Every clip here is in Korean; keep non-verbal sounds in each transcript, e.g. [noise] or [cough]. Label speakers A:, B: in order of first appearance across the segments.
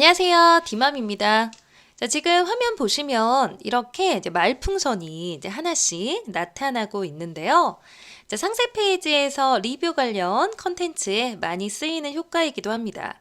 A: 안녕하세요. 디맘입니다. 자, 지금 화면 보시면 이렇게 이제 말풍선이 이제 하나씩 나타나고 있는데요. 자, 상세 페이지에서 리뷰 관련 컨텐츠에 많이 쓰이는 효과이기도 합니다.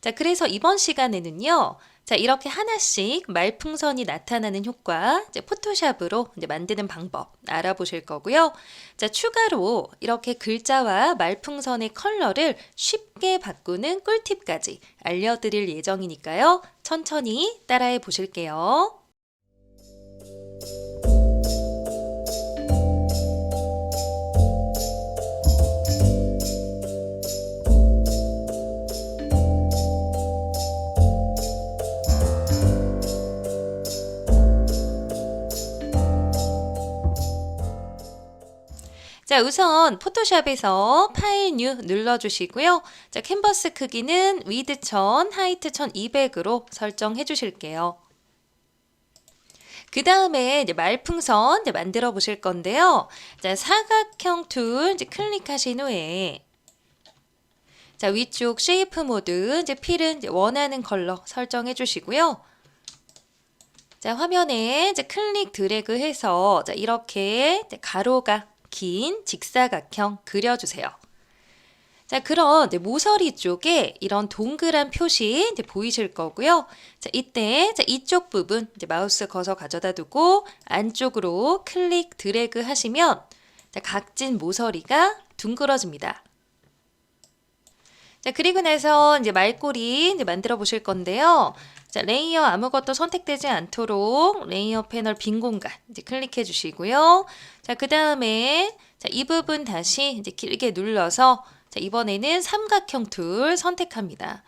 A: 자, 그래서 이번 시간에는요. 자, 이렇게 하나씩 말풍선이 나타나는 효과, 이제 포토샵으로 이제 만드는 방법 알아보실 거고요. 자, 추가로 이렇게 글자와 말풍선의 컬러를 쉽게 바꾸는 꿀팁까지 알려드릴 예정이니까요. 천천히 따라해 보실게요. 자, 우선 포토샵에서 파일 뉴 눌러주시고요. 자, 캔버스 크기는 위드 1000, 하이트 1200으로 설정해 주실게요. 그 다음에 이제 말풍선 이제 만들어 보실 건데요. 자, 사각형 툴 이제 클릭하신 후에 자, 위쪽 쉐이프 모드 이제 필은 이제 원하는 컬러 설정해 주시고요. 자, 화면에 이제 클릭 드래그 해서 자, 이렇게 가로가 긴 직사각형 그려주세요. 자, 그런 모서리 쪽에 이런 동그란 표시 이제 보이실 거고요. 자, 이때 자, 이쪽 부분 이제 마우스 거서 가져다 두고 안쪽으로 클릭 드래그 하시면 자, 각진 모서리가 둥그러집니다. 자, 그리고 나서 이제 말꼬리 이제 만들어 보실 건데요. 자, 레이어 아무것도 선택되지 않도록 레이어 패널 빈 공간 이제 클릭해 주시고요. 자, 그 다음에 자, 이 부분 다시 이제 길게 눌러서 자, 이번에는 삼각형 툴 선택합니다.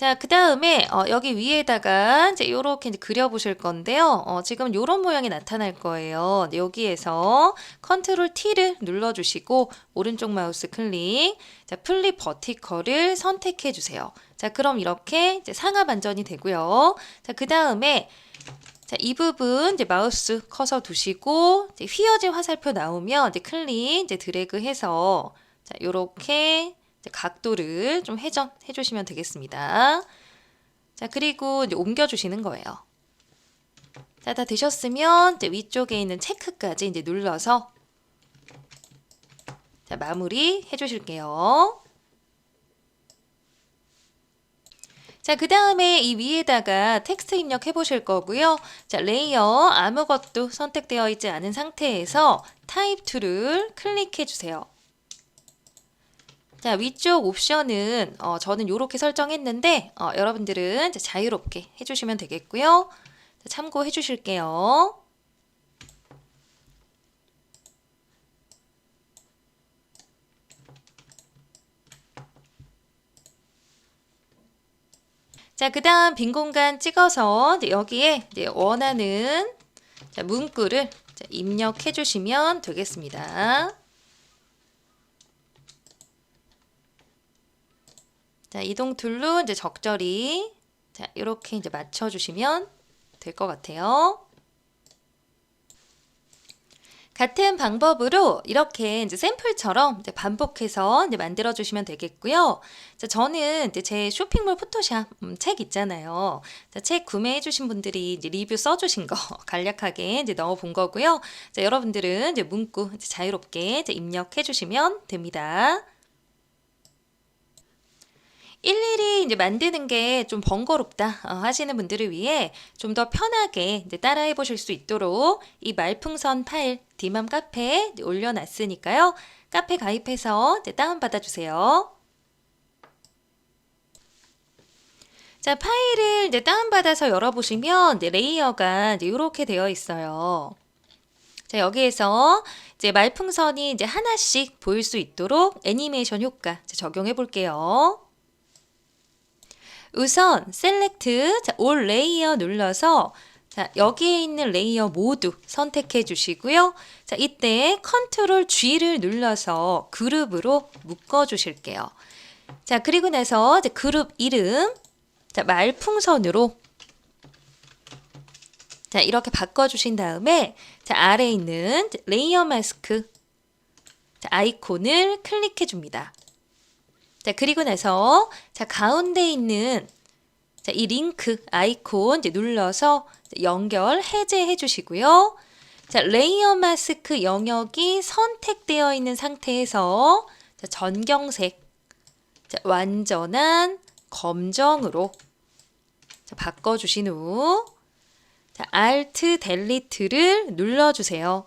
A: 자, 그 다음에 어, 여기 위에다가 이제 요렇게 이제 그려보실 건데요. 어, 지금 요런 모양이 나타날 거예요. 여기에서 컨트롤 T를 눌러주시고 오른쪽 마우스 클릭, 자, 플립 버티컬을 선택해 주세요. 자, 그럼 이렇게 이제 상하 반전이 되고요. 자, 그 다음에 자, 이 부분 이제 마우스 커서 두시고 이제 휘어진 화살표 나오면 이제 클릭 이제 드래그해서 자, 요렇게 각도를 좀 회전해 주시면 되겠습니다. 자, 그리고 이제 옮겨 주시는 거예요. 자, 다 되셨으면 이제 위쪽에 있는 체크까지 이제 눌러서 자, 마무리 해 주실게요. 자, 그 다음에 이 위에다가 텍스트 입력해 보실 거고요. 자, 레이어 아무것도 선택되어 있지 않은 상태에서 타입 툴을 클릭해 주세요. 자, 위쪽 옵션은 어, 저는 이렇게 설정했는데 어, 여러분들은 자유롭게 해주시면 되겠고요. 자, 참고해 주실게요. 자, 그 다음 빈 공간 찍어서 여기에 원하는 문구를 입력해 주시면 되겠습니다. 자, 이동 툴로 이제 적절히 자, 이렇게 이제 맞춰 주시면 될 것 같아요. 같은 방법으로 이렇게 이제 샘플처럼 이제 반복해서 이제 만들어 주시면 되겠고요. 자, 저는 이제 제 쇼핑몰 포토샵 음, 책 있잖아요. 자, 책 구매해 주신 분들이 이제 리뷰 써 주신 거 [laughs] 간략하게 이제 넣어 본 거고요. 자, 여러분들은 이제 문구 이제 자유롭게 이제 입력해 주시면 됩니다. 일일이 이제 만드는 게 좀 번거롭다 어, 하시는 분들을 위해 좀 더 편하게 이제 따라해 보실 수 있도록 이 말풍선 파일 디맘 카페에 올려놨으니까요. 카페 가입해서 이제 다운받아 주세요. 자, 파일을 이제 다운받아서 열어보시면 이제 레이어가 이제 이렇게 되어 있어요. 자, 여기에서 이제 말풍선이 이제 하나씩 보일 수 있도록 애니메이션 효과 적용해 볼게요. 우선 셀렉트 자, 올 레이어 눌러서 자, 여기에 있는 레이어 모두 선택해 주시고요. 자, 이때 컨트롤 G를 눌러서 그룹으로 묶어 주실게요. 자, 그리고 나서 그룹 이름 자, 말풍선으로 자, 이렇게 바꿔 주신 다음에 자, 아래에 있는 레이어 마스크 자, 아이콘을 클릭해 줍니다. 자, 그리고 나서 자, 가운데 있는 자, 이 링크 아이콘 이제 눌러서 연결 해제해 주시고요. 자, 레이어 마스크 영역이 선택되어 있는 상태에서 자, 전경색 자, 완전한 검정으로 자, 바꿔 주신 후 자, Alt 델리트를 눌러 주세요.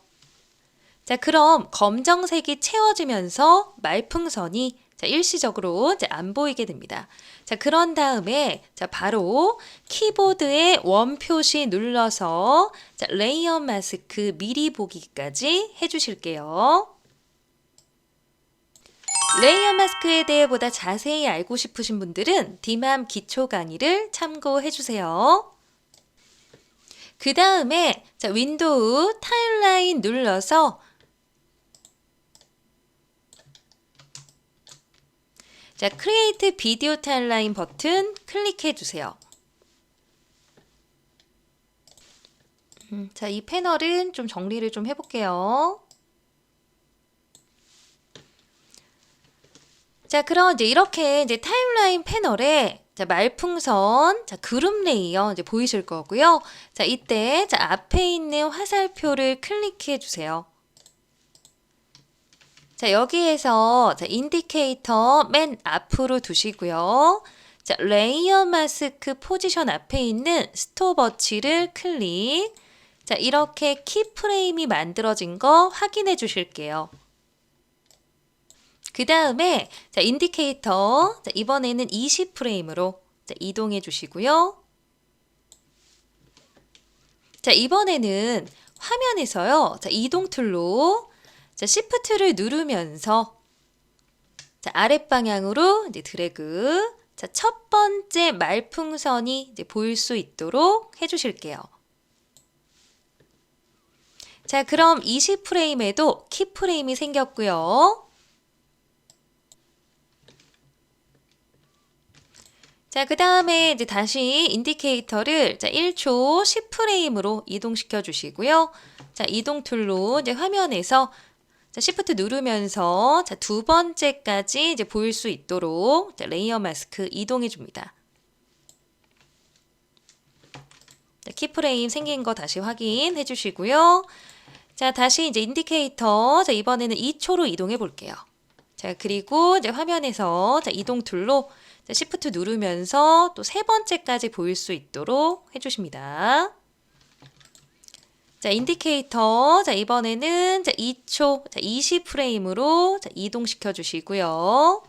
A: 자, 그럼 검정색이 채워지면서 말풍선이 자, 일시적으로 이제 안 보이게 됩니다. 자, 그런 다음에 자, 바로 키보드에 원 표시 눌러서 자, 레이어 마스크 미리 보기까지 해 주실게요. 레이어 마스크에 대해 보다 자세히 알고 싶으신 분들은 디맘 기초 강의를 참고해 주세요. 그 다음에 자, 윈도우 타임라인 눌러서 자, 크리에이트 비디오 타임라인 버튼 클릭해 주세요. 음, 자, 이 패널은 좀 정리를 좀 해볼게요. 자, 그럼 이제 이렇게 이제 타임라인 패널에 자, 말풍선, 자, 그룹 레이어 이제 보이실 거고요. 자, 이때 자, 앞에 있는 화살표를 클릭해 주세요. 자, 여기에서 자, 인디케이터 맨 앞으로 두시고요. 자, 레이어 마스크 포지션 앞에 있는 스톱워치를 클릭. 자, 이렇게 키프레임이 만들어진 거 확인해 주실게요. 그 다음에 자, 인디케이터 자, 이번에는 20프레임으로 자, 이동해 주시고요. 자, 이번에는 화면에서요. 자, 이동 툴로 자, 시프트를 누르면서 자, 아랫방향으로 이제 드래그 자, 첫 번째 말풍선이 이제 보일 수 있도록 해 주실게요. 자, 그럼 20프레임에도 키프레임이 생겼고요. 자, 그 다음에 이제 다시 인디케이터를 자, 1초 10프레임으로 이동시켜 주시고요. 자, 이동 툴로 이제 화면에서 자, 시프트 누르면서 자, 두 번째까지 이제 보일 수 있도록 자, 레이어 마스크 이동해 줍니다. 자, 키프레임 생긴 거 다시 확인해 주시고요. 자, 다시 이제 인디케이터 자, 이번에는 2초로 이동해 볼게요. 자, 그리고 이제 화면에서 자, 이동 툴로 자, 시프트 누르면서 또 세 번째까지 보일 수 있도록 해주십니다. 자, 인디케이터. 자, 이번에는 자, 2초, 자, 20프레임으로 자, 이동시켜 주시고요.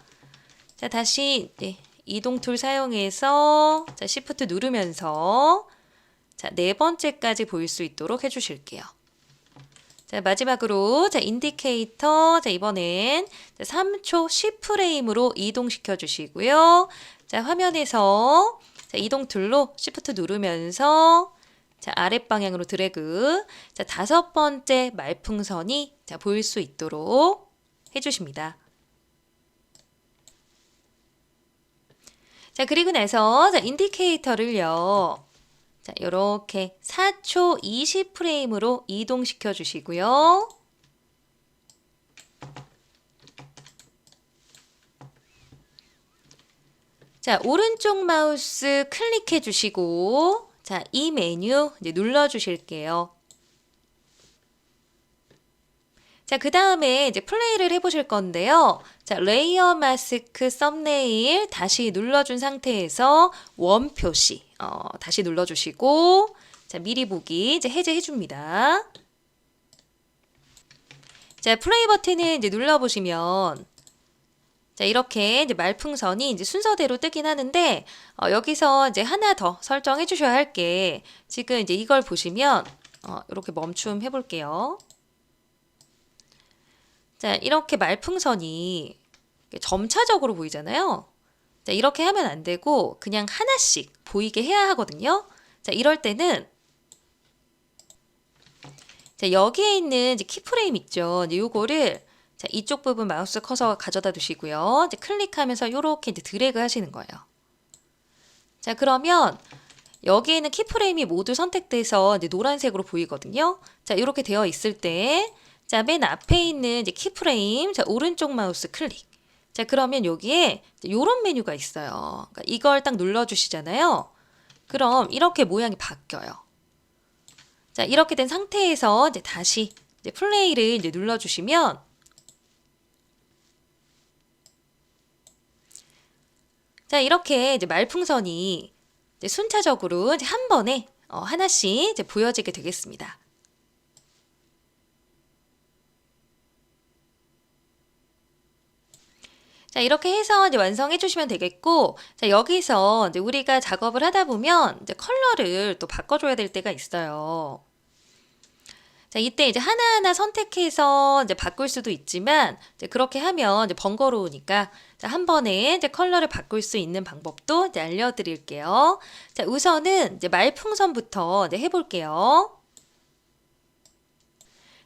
A: 자, 다시 네, 이동 툴 사용해서 자, 시프트 누르면서 자, 네 번째까지 보일 수 있도록 해 주실게요. 자, 마지막으로 자, 인디케이터 자, 이번엔 자, 3초 10프레임으로 이동시켜 주시고요. 자, 화면에서 자, 이동 툴로 시프트 누르면서 자, 아랫방향으로 드래그 자, 다섯 번째 말풍선이 자, 보일 수 있도록 해 주십니다. 자, 그리고 나서 자, 인디케이터를요. 자, 이렇게 4초 20프레임으로 이동시켜 주시고요. 자, 오른쪽 마우스 클릭해 주시고, 자, 이 메뉴 이제 눌러 주실게요. 자, 그 다음에 이제 플레이를 해보실 건데요. 자, 레이어 마스크 썸네일 다시 눌러준 상태에서 원 표시, 어, 다시 눌러주시고, 자, 미리 보기 이제 해제해줍니다. 자, 플레이 버튼을 이제 눌러보시면, 자, 이렇게 이제 말풍선이 이제 순서대로 뜨긴 하는데, 어, 여기서 이제 하나 더 설정해 주셔야 할 게, 지금 이제 이걸 보시면, 어, 이렇게 멈춤 해볼게요. 자, 이렇게 말풍선이 점차적으로 보이잖아요. 자, 이렇게 하면 안 되고 그냥 하나씩 보이게 해야 하거든요. 자, 이럴 때는 자, 여기에 있는 이제 키프레임 있죠. 이제 요거를 자, 이쪽 부분 마우스 커서 가져다 두시고요. 이제 클릭하면서 요렇게 이제 드래그 하시는 거예요. 자, 그러면 여기에 있는 키프레임이 모두 선택돼서 이제 노란색으로 보이거든요. 자, 이렇게 되어 있을 때 자, 맨 앞에 있는 이제 키프레임, 자, 오른쪽 마우스 클릭. 자, 그러면 여기에 이런 메뉴가 있어요. 그러니까 이걸 딱 눌러주시잖아요. 그럼 이렇게 모양이 바뀌어요. 자, 이렇게 된 상태에서 이제 다시 이제 플레이를 이제 눌러주시면 자, 이렇게 이제 말풍선이 이제 순차적으로 이제 한 번에 어, 하나씩 이제 보여지게 되겠습니다. 자, 이렇게 해서 이제 완성해 주시면 되겠고, 자, 여기서 이제 우리가 작업을 하다 보면 이제 컬러를 또 바꿔줘야 될 때가 있어요. 자, 이때 이제 하나하나 선택해서 이제 바꿀 수도 있지만, 이제 그렇게 하면 이제 번거로우니까, 자, 한 번에 이제 컬러를 바꿀 수 있는 방법도 이제 알려드릴게요. 자, 우선은 이제 말풍선부터 이제 해볼게요.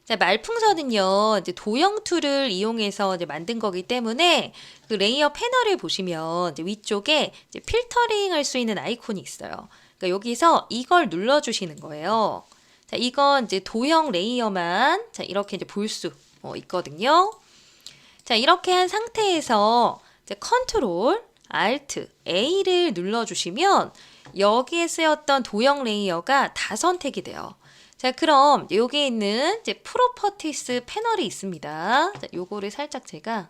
A: 자, 말풍선은요, 이제 도형 툴을 이용해서 이제 만든 거기 때문에 그 레이어 패널을 보시면 이제 위쪽에 이제 필터링 할 수 있는 아이콘이 있어요. 그러니까 여기서 이걸 눌러주시는 거예요. 자, 이건 이제 도형 레이어만 자, 이렇게 이제 볼 수 있거든요. 자, 이렇게 한 상태에서 이제 컨트롤, 알트, A를 눌러주시면 여기에 쓰였던 도형 레이어가 다 선택이 돼요. 자, 그럼 여기 있는 이제 프로퍼티스 패널이 있습니다. 자, 요거를 살짝 제가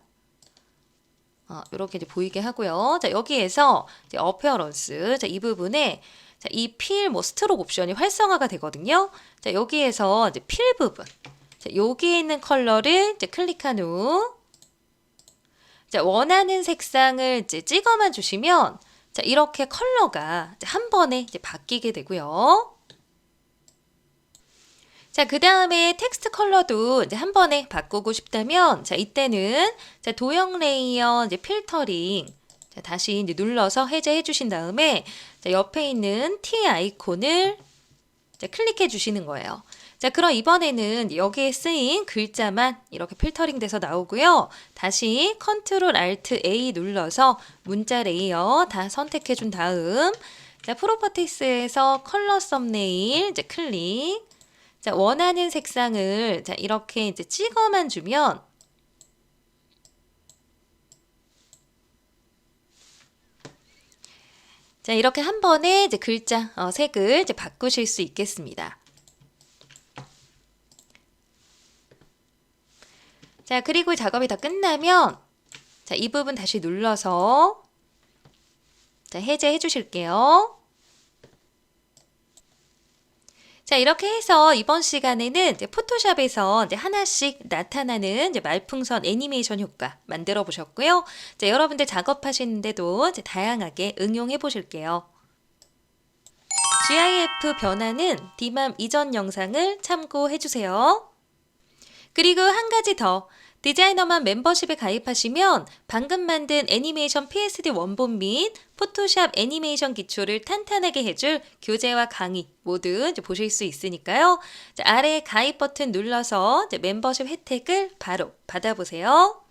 A: 어, 이렇게 이제 보이게 하고요. 자, 여기에서 이제 어페어런스, 자, 이 부분에 자, 이 필 뭐 스트록 옵션이 활성화가 되거든요. 자, 여기에서 이제 필 부분, 자, 여기에 있는 컬러를 이제 클릭한 후, 자, 원하는 색상을 이제 찍어만 주시면, 자, 이렇게 컬러가 한 번에 이제 바뀌게 되고요. 자, 그 다음에 텍스트 컬러도 이제 한 번에 바꾸고 싶다면, 자, 이때는 자, 도형 레이어 이제 필터링, 자, 다시 이제 눌러서 해제해 주신 다음에, 자, 옆에 있는 T 아이콘을 자, 클릭해 주시는 거예요. 자, 그럼 이번에는 여기에 쓰인 글자만 이렇게 필터링 돼서 나오고요. 다시 컨트롤 알트 A 눌러서 문자 레이어 다 선택해 준 다음, 자, 프로퍼티스에서 컬러 썸네일 이제 클릭. 자, 원하는 색상을 자, 이렇게 이제 찍어만 주면 자, 이렇게 한 번에 이제 글자 어, 색을 이제 바꾸실 수 있겠습니다. 자, 그리고 작업이 다 끝나면 자, 이 부분 다시 눌러서 자, 해제해 주실게요. 자, 이렇게 해서 이번 시간에는 이제 포토샵에서 이제 하나씩 나타나는 이제 말풍선 애니메이션 효과 만들어 보셨고요. 자, 여러분들 작업하시는데도 이제 다양하게 응용해 보실게요. GIF 변화는 디맘 이전 영상을 참고해 주세요. 그리고 한 가지 더. 디자이너만 멤버십에 가입하시면 방금 만든 애니메이션 PSD 원본 및 포토샵 애니메이션 기초를 탄탄하게 해줄 교재와 강의 모두 보실 수 있으니까요. 자, 아래 가입 버튼 눌러서 멤버십 혜택을 바로 받아보세요.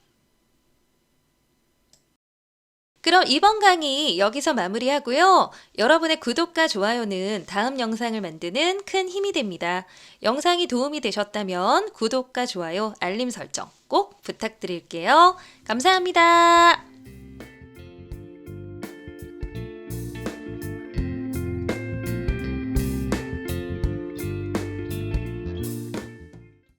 A: 그럼 이번 강의 여기서 마무리하고요. 여러분의 구독과 좋아요는 다음 영상을 만드는 큰 힘이 됩니다. 영상이 도움이 되셨다면 구독과 좋아요, 알림 설정 꼭 부탁드릴게요. 감사합니다.